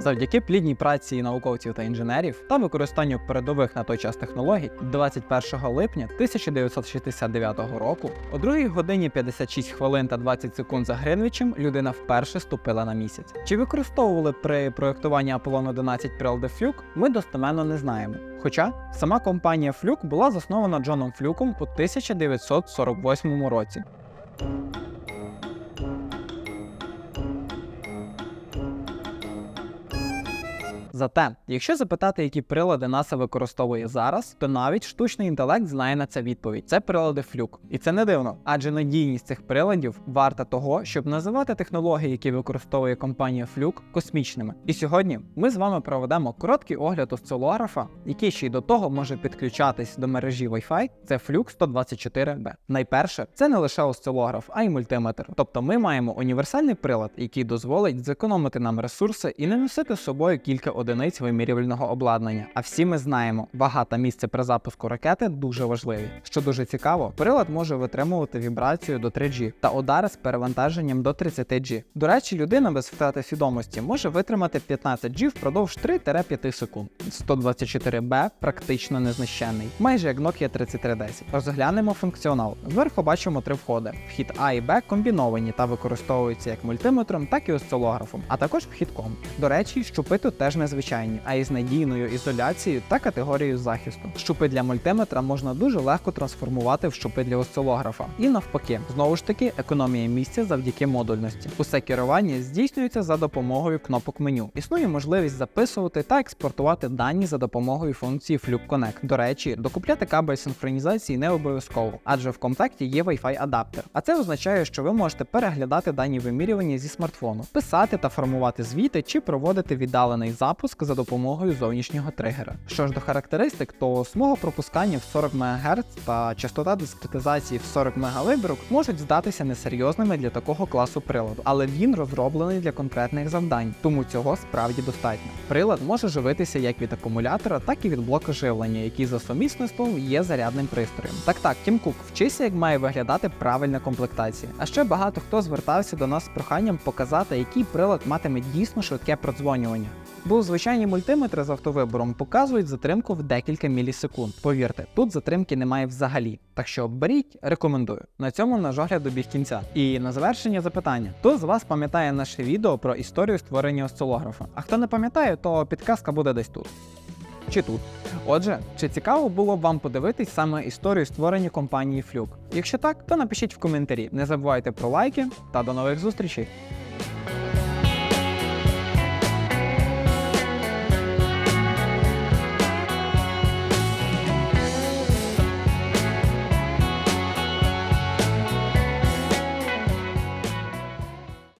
Завдяки плідній праці науковців та інженерів та використанню передових на той час технологій, 21 липня 1969 року, о 2 годині 56 хвилин та 20 секунд за Гринвічем людина вперше ступила на місяць. Чи використовували при проєктуванні Аполлон 11 прилади Флюк, ми достеменно не знаємо. Хоча сама компанія Флюк була заснована Джоном Флюком у 1948 році. Зате, якщо запитати, які прилади НАСА використовує зараз, то навіть штучний інтелект знає на це відповідь. Це прилади флюк. І це не дивно, адже надійність цих приладів варта того, щоб називати технології, які використовує компанія Флюк, космічними. І сьогодні ми з вами проведемо короткий огляд осцилографа, який ще й до того може підключатись до мережі Wi-Fi. Це Флюк 124B. Найперше, це не лише осцилограф, а й мультиметр. Тобто ми маємо універсальний прилад, який дозволить зекономити нам ресурси і не носити з собою кілька одиниць вимірювального обладнання. А всі ми знаємо, вага та місце при запуску ракети дуже важливі. Що дуже цікаво, прилад може витримувати вібрацію до 3G та удари з перевантаженням до 30G. До речі, людина без втрати свідомості може витримати 15G впродовж 3-5 секунд. 124B практично незнищенний, майже як Nokia 3310. Розглянемо функціонал. Зверху бачимо три входи. Вхід А і Б комбіновані та використовуються як мультиметром, так і осцилографом, а також вхідком. До речі, щупи тут теж незвичайні, а із надійною ізоляцією та категорією захисту. Щупи для мультиметра можна дуже легко трансформувати в щупи для осцилографа. І навпаки, знову ж таки, економія місця завдяки модульності. Усе керування здійснюється за допомогою кнопок меню. Існує можливість записувати та експортувати дані за допомогою функції Fluke Connect. До речі, докупляти кабель синхронізації не обов'язково, адже в комплекті є Wi-Fi адаптер. А це означає, що ви можете переглядати дані вимірювання зі смартфону, писати та формувати звіти чи проводити віддалений запуск за допомогою зовнішнього тригера. Що ж до характеристик, то смуга пропускання в 40 МГц та частота дискретизації в 40 мегавибірок можуть здатися несерйозними для такого класу приладу, але він розроблений для конкретних завдань, тому цього справді достатньо. Прилад може живитися як від акумулятора, так і від блоку живлення, який за сумісництвом є зарядним пристроєм. Так так, Тім Кук, вчися, як має виглядати правильна комплектація. А ще багато хто звертався до нас з проханням показати, який прилад матиме дійсно швидке продзвонювання. Бо звичайні мультиметри з автовибором показують затримку в декілька мілісекунд. Повірте, тут затримки немає взагалі. Так що беріть, рекомендую. На цьому наш огляд добіг кінця. І на завершення запитання: хто з вас пам'ятає наше відео про історію створення осцилографа? А хто не пам'ятає, то підказка буде десь тут. Чи тут. Отже, чи цікаво було б вам подивитись саме історію створення компанії Fluke? Якщо так, то напишіть в коментарі. Не забувайте про лайки та до нових зустрічей!